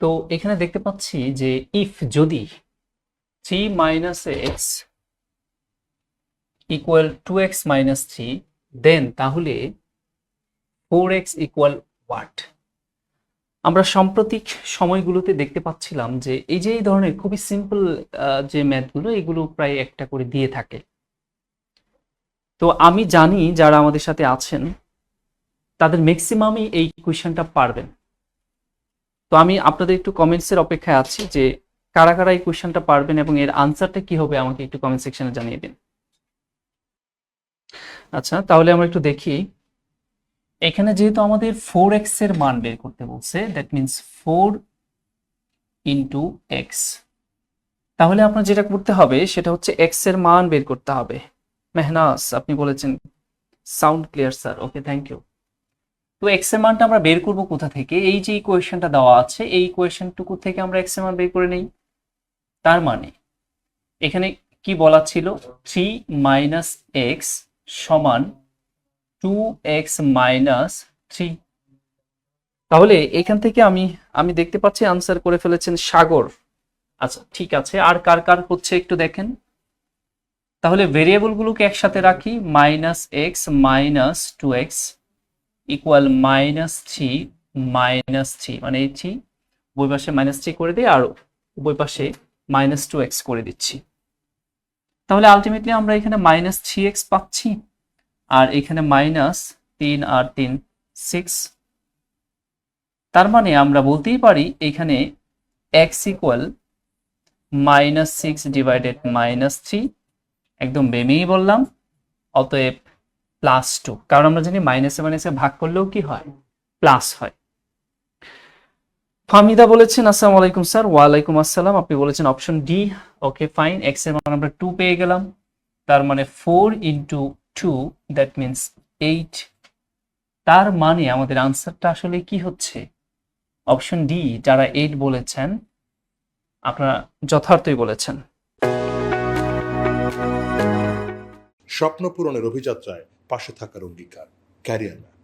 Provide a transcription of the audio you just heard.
তো এখানে দেখতে পাচ্ছি যে ইফ যদি three minus x equal to x minus three then তাহলে ফোর এক্স ইকুয়াল ওয়াট আমরা সাম্প্রতিক সময়গুলোতে দেখতে পাচ্ছিলাম যে এই যে এই ধরনের খুবই সিম্পল যে ম্যাথগুলো এগুলো প্রায় একটা করে দিয়ে থাকে। তো আমি জানি যারা আমাদের সাথে আছেন, তাদের ম্যাক্সিমামই এই কোয়েশ্চেনটা পারবেন। তো আমি আপনাদের একটু কমেন্টসের অপেক্ষায় আছি যে কারা কারা এই কোয়েশ্চেনটা পারবেন এবং এর আনসারটা কি হবে আমাকে একটু কমেন্ট সেকশনে জানিয়ে দিন। আচ্ছা তাহলে আমরা একটু দেখি। এখানে যেহেতু আমাদের ফোর এক্সের মান বের করতে বলছে that means four into x তাহলে আপনার যেটা করতে হবে, সেটা হচ্ছে এক্সের মান বের করতে হবে। মেহনাস আপনি বলেছেন। Sound clear sir okay thank you তো এক্সের মানটা আমরা বের করব কোথা থেকে? এই যে ইকুয়েশনটা দেওয়া আছে, এই ইকুয়েশনটুকু থেকে আমরা এক্সের মান বের করে নেই। তার মানে এখানে কি বলা ছিল? থ্রি মাইনাস এক্স সমান টু এক্স মাইনাস থ্রি তাহলে এখান থেকে আমি আমি দেখতে পাচ্ছি আনসার করে ফেলেছেন সাগর। আচ্ছা ঠিক আছে, আর কার কার হচ্ছে একটু দেখেন। তাহলে ভেরিয়েবলগুলোকে একসাথে রাখি minus x minus two x equal minus three minus three মানে এই থ্রি উভয় পাশে মাইনাস থ্রি করে দিই, আর উভয় পাশে মাইনাস টু এক্স করে দিচ্ছি। তাহলে আলটিমেটলি আমরা এখানে মাইনাস থ্রি এক্স পাচ্ছি, আর এখানে মাইনাস তিন আর তিন সিক্স তার মানে আমরা বলতেই পারি এখানে x equal minus six divided minus three একদম বেমেই বললাম, অতএব প্লাস টু কারণ আমরা জানি মাইনাসে মাইনাসে ভাগ করলেও কি হয়? প্লাস হয়। ফামিদা বলেছেন, আসসালামু আলাইকুম স্যার, ওয়ালাইকুম আসসালাম। আপনি বলেছেন অপশন ডি ওকে ফাইন এক্সের মান আমরা টু পেয়ে গেলাম। তার মানে four into two that means eight তার মানে আমাদের আনসারটা আসলে কি হচ্ছে? অপশন ডি যারা এইট বলেছেন, আপনারা যথার্থই বলেছেন। স্বপ্ন পূরণের অভিযাত্রায় পাশে থাকার অঙ্গীকার ক্যারিয়ার